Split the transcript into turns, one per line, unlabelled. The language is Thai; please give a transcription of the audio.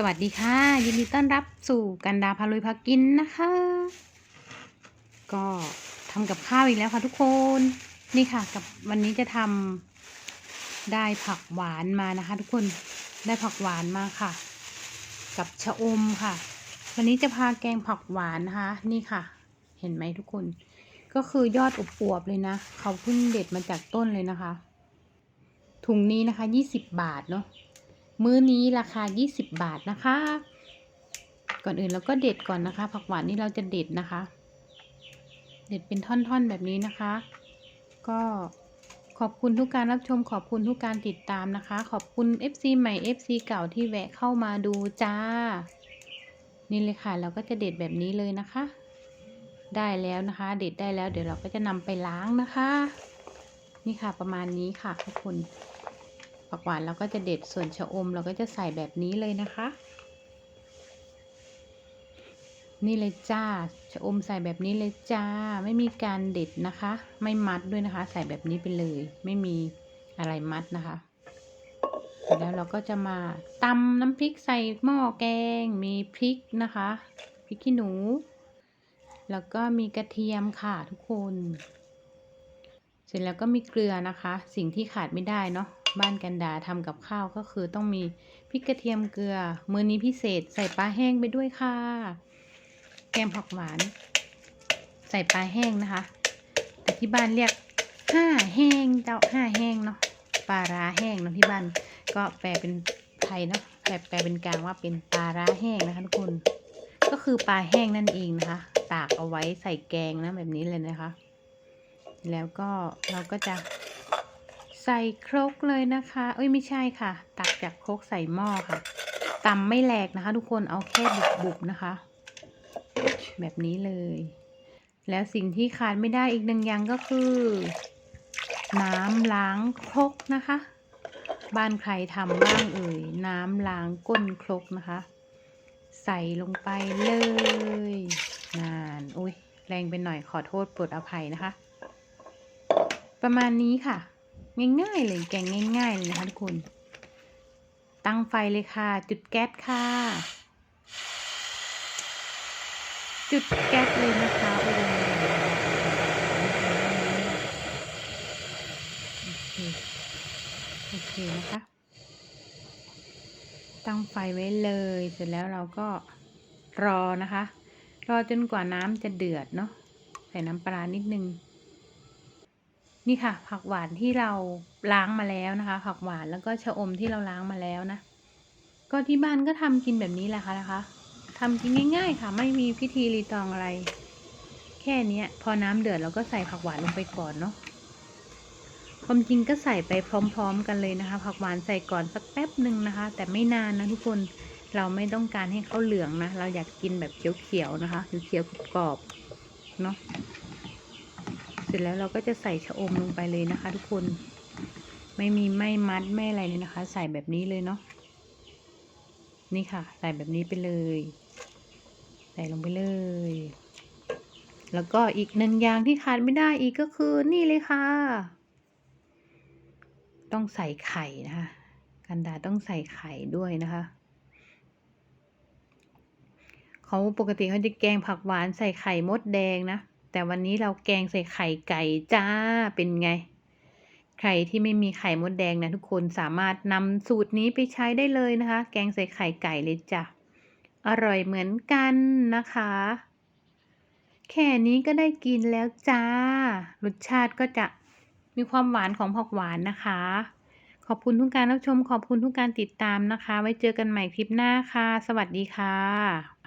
สวัสดีค่ะ ยินดีต้อนรับสู่กันดาพาลุยพากินนะคะ ก็ทำกับข้าวอีกแล้วค่ะทุกคน นี่ค่ะ กับวันนี้จะทำได้ผักหวานมานะคะ ทุกคนได้ผักหวานมาค่ะ กับชะอมค่ะ วันนี้จะพาแกงผักหวานนะคะ นี่ค่ะ เห็นไหมทุกคน ก็คือยอดอบอวบเลยนะ เขาเพิ่งเด็ดมาจากต้นเลยนะคะ ถุงนี้นะคะยี่สิบบาทเนาะ มื้อนี้ราคา 20 บาทนะคะ ก่อนอื่นเราก็เด็ดก่อนนะคะ ผักหวานนี่เราจะเด็ดนะคะ เด็ดเป็นท่อนๆแบบนี้นะคะ ก็ขอบคุณทุกการรับชมขอบคุณทุกการติดตามนะคะ ขอบคุณ FC ใหม่ FC เก่าที่แวะเข้ามาดูจ้า นี่เลยค่ะ เราก็จะเด็ดแบบนี้เลยนะคะ ได้แล้วนะคะ เด็ดได้แล้ว เดี๋ยวเราก็จะนำไปล้างนะคะ นี่ค่ะประมาณนี้ค่ะทุกคน ผักหวานเราก็จะเด็ดส่วนชะอมเราก็จะใส่แบบนี้เลยนะคะ นี่เลยจ้าชะอมใส่แบบนี้เลยจ้า ไม่มีการเด็ดนะคะ ไม่มัดด้วยนะคะ ใส่แบบนี้ไปเลย ไม่มีอะไรมัดนะคะ แล้วเราก็จะมาตำน้ำพริกใส่หม้อแกง มีพริกนะคะพริกขี้หนู แล้วก็มีกระเทียมค่ะทุกคน เสร็จแล้วก็มีเกลือนะคะ สิ่งที่ขาดไม่ได้เนาะ บ้านกันดาทำกับข้าวก็คือต้องมีพริกกระเทียมเกลือ มื้อนี้พิเศษใส่ปลาแห้งไปด้วยค่ะ แกงผักหวาน ใส่ปลาแห้งนะคะ แต่ที่บ้านเรียกห้าแห้งเจ้าห้าแห้งเนาะปลาร้าแห้งเนาะที่บ้านก็แปลเป็นไทยเนาะแปลแปลเป็นกลางว่าเป็นปลาร้าแห้งนะคะทุกคน ก็คือปลาแห้งนั่นเองนะคะ ตากเอาไว้ใส่แกงนะแบบนี้เลยนะคะ แล้วก็เราก็จะ ใส่ครกเลยนะคะ เอ้ยไม่ใช่ค่ะ ตักจากครกใส่หม้อค่ะตำไม่แหลกนะคะ ทุกคนเอาแค่บุบๆนะคะ แบบนี้เลย แล้วสิ่งที่ขาดไม่ได้อีกหนึ่งอย่างก็คือ น้ำล้างครกนะคะ บ้านใครทำบ้างเอ่ยน้ำล้างก้นครกนะคะ ใส่ลงไปเลยนานอุ้ยแรงไปหน่อยขอโทษโปรดอภัยนะคะ ประมาณนี้ค่ะ ง่ายๆเลยแกงง่ายๆเลยนะคะทุกคน ตั้งไฟเลยค่ะ จุดแก๊สค่ะ จุดแก๊สเลยนะคะโอ้โหโอเคโอเคนะคะ ตั้งไฟไว้เลย เสร็จแล้วเราก็รอนะคะ รอจนกว่าน้ำจะเดือดเนาะใส่น้ำปลานิดนึง นี่ค่ะ ผักหวานที่เราล้างมาแล้วนะคะ ผักหวานแล้วก็ชะอมที่เราล้างมาแล้วนะ ก็ที่บ้านก็ทำกินแบบนี้แหละค่ะนะคะทำกินง่าย ๆ ค่ะ ไม่มีพิธีรีตองอะไร แค่เนี้ย พอน้ำเดือดเราก็ใส่ผักหวานลงไปก่อนเนาะความจริงก็ใส่ไปพร้อม ๆ กันเลยนะคะ ผักหวานใส่ก่อนสักแป๊บหนึ่งนะคะ แต่ไม่นานนะทุกคนเราไม่ต้องการให้เขาเหลืองนะ เราอยากกินแบบเขียวๆนะคะเขียวๆกรอบเนาะ เสร็จแล้วเราก็จะใส่ชะอมลงไปเลยนะคะ ทุกคน ไม่มีไม่มัดไม่อะไรเลยนะคะ ใส่แบบนี้เลยเนาะ นี่ค่ะ ใส่แบบนี้ไปเลย ใส่ลงไปเลย แล้วก็อีกหนึ่งอย่างที่ขาดไม่ได้อีกก็คือนี่เลยค่ะ ต้องใส่ไข่นะคะ กันดาต้องใส่ไข่ด้วยนะคะเขาปกติเขาจะแกงผักหวานใส่ไข่มดแดงนะ แต่วันนี้เราแกงใส่ไข่ไก่จ้าเป็นไง ใครที่ไม่มีไข่มดแดงนะทุกคนสามารถนำสูตรนี้ไปใช้ได้เลยนะคะ แกงใส่ไข่ไก่เลยจ้ะอร่อยเหมือนกันนะคะ แค่นี้ก็ได้กินแล้วจ้ารสชาติก็จะมีความหวานของผักหวานนะคะ ขอบคุณทุกการรับชมขอบคุณทุกการติดตามนะคะ ไว้เจอกันใหม่คลิปหน้าค่ะ สวัสดีค่ะ